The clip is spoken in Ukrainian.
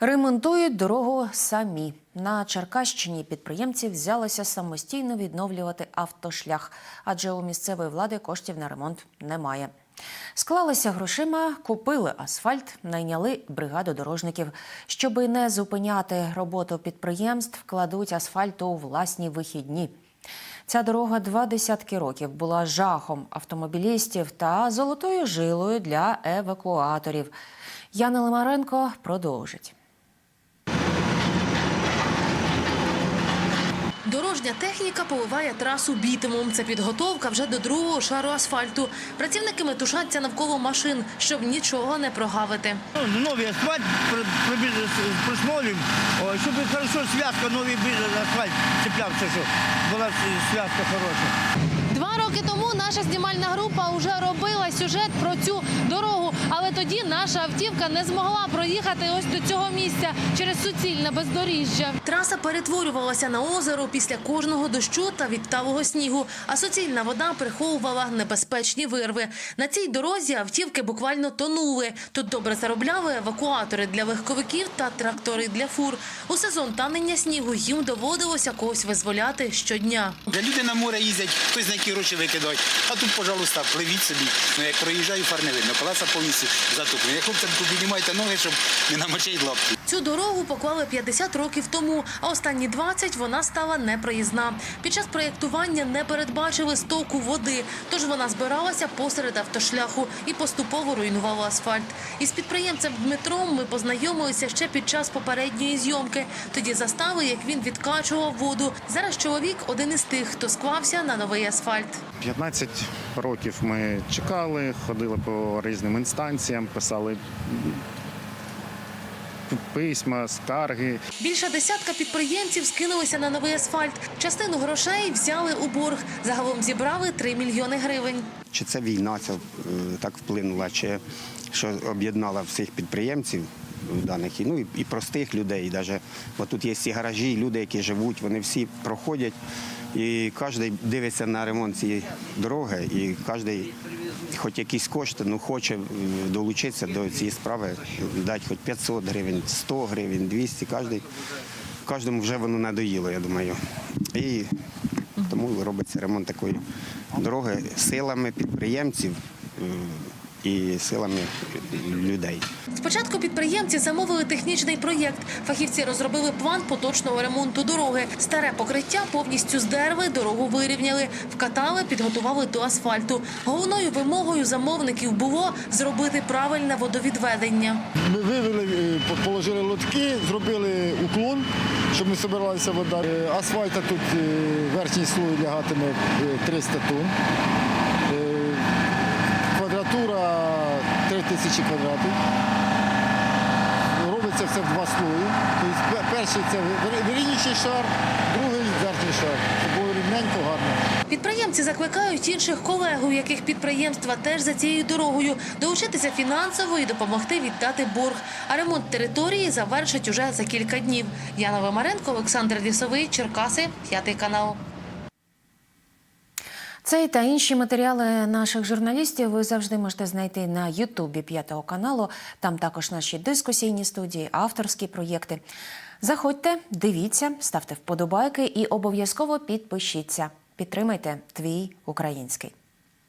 Ремонтують дорогу самі. На Черкащині підприємці взялися самостійно відновлювати автошлях, адже у місцевої влади коштів на ремонт немає. Склалися грошима, купили асфальт, найняли бригаду дорожників. Щоби не зупиняти роботу підприємств, кладуть асфальт у власні вихідні. Ця дорога два десятки років була жахом автомобілістів та золотою жилою для евакуаторів. Яна Лимаренко продовжить. Дорожня техніка поливає трасу бітумом. Це підготовка вже до другого шару асфальту. Працівники метушаться навколо машин, щоб нічого не прогавити. Ну, Новий асфальт при- при- присмолюємо, щоб хорошо зв'язка, новий асфальт цеплявся, щоб була зв'язка хороша. Два роки тому наша знімальна група вже робила сюжет про цю дорогу, але тоді наша автівка не змогла проїхати ось до цього місця через суцільне бездоріжжя. Траса перетворювалася на озеро після кожного дощу та відталого снігу, а суцільна вода приховувала небезпечні вирви. На цій дорозі автівки буквально тонули. Тут добре заробляли евакуатори для легковиків та трактори для фур. У сезон танення снігу їм доводилося когось визволяти щодня. Люди на море їздять, хтось на які викидають. А тут, пожалуйста, пливіть собі. Ну як проїжджаю, фар не видно. Колеса повністю затоплені. Хлопцям піднімайте ноги, щоб не намочить лапки. Цю дорогу поклали 50 років тому, а останні 20 вона стала непроїзна. Під час проєктування не передбачили стоку води, тож вона збиралася посеред автошляху і поступово руйнувала асфальт. Із підприємцем Дмитром ми познайомилися ще під час попередньої зйомки. Тоді застали, як він відкачував воду. Зараз чоловік один із тих, хто склався на новий асфальт. 15 років ми чекали, ходили по різним інстанціям, писали письма, скарги. Більше десятка підприємців скинулися на новий асфальт. Частину грошей взяли у борг. Загалом зібрали 3 мільйони гривень. Чи це війна ця, е, так вплинула, чи що об'єднала всіх підприємців даних, ну і, і простих людей. Бо тут є ці гаражі, і люди, які живуть, вони всі проходять. І кожен дивиться на ремонт цієї дороги, і кожен, хоч якісь кошти, ну хоче е, долучитися до цієї справи, дати хоч 500 гривень, 100 гривень, 200, кожен, кожному вже воно надоїло, я думаю. І тому робиться ремонт такої дороги силами підприємців е, і силами людей. Спочатку підприємці замовили технічний проєкт. Фахівці розробили план поточного ремонту дороги. Старе покриття повністю здерли, дорогу вирівняли, вкатали, підготували до асфальту. Головною вимогою замовників було зробити правильне водовідведення. Ми вивели, е, положили лотки, зробили уклон, щоб не збиралася вода. Е, Асфальта тут е, верхній слой лягатиме е, 300 тонн. Квадратура 3000 квадратів. Робиться все в два слої. Тобто перший це вир- вирівнюючий шар, другий верхній шар. Щоб було гарно. Підприємці закликають інших колег, у яких підприємства теж за цією дорогою, долучитися фінансово і допомогти віддати борг. А ремонт території завершать уже за кілька днів. Яна Вимаренко, Олександр Лісовий, Черкаси, п'ятий канал. Цей та інші матеріали наших журналістів ви завжди можете знайти на Ютубі п'ятого каналу. Там також наші дискусійні студії, авторські проєкти. Заходьте, дивіться, ставте вподобайки і обов'язково підпишіться. Підтримайте твій український.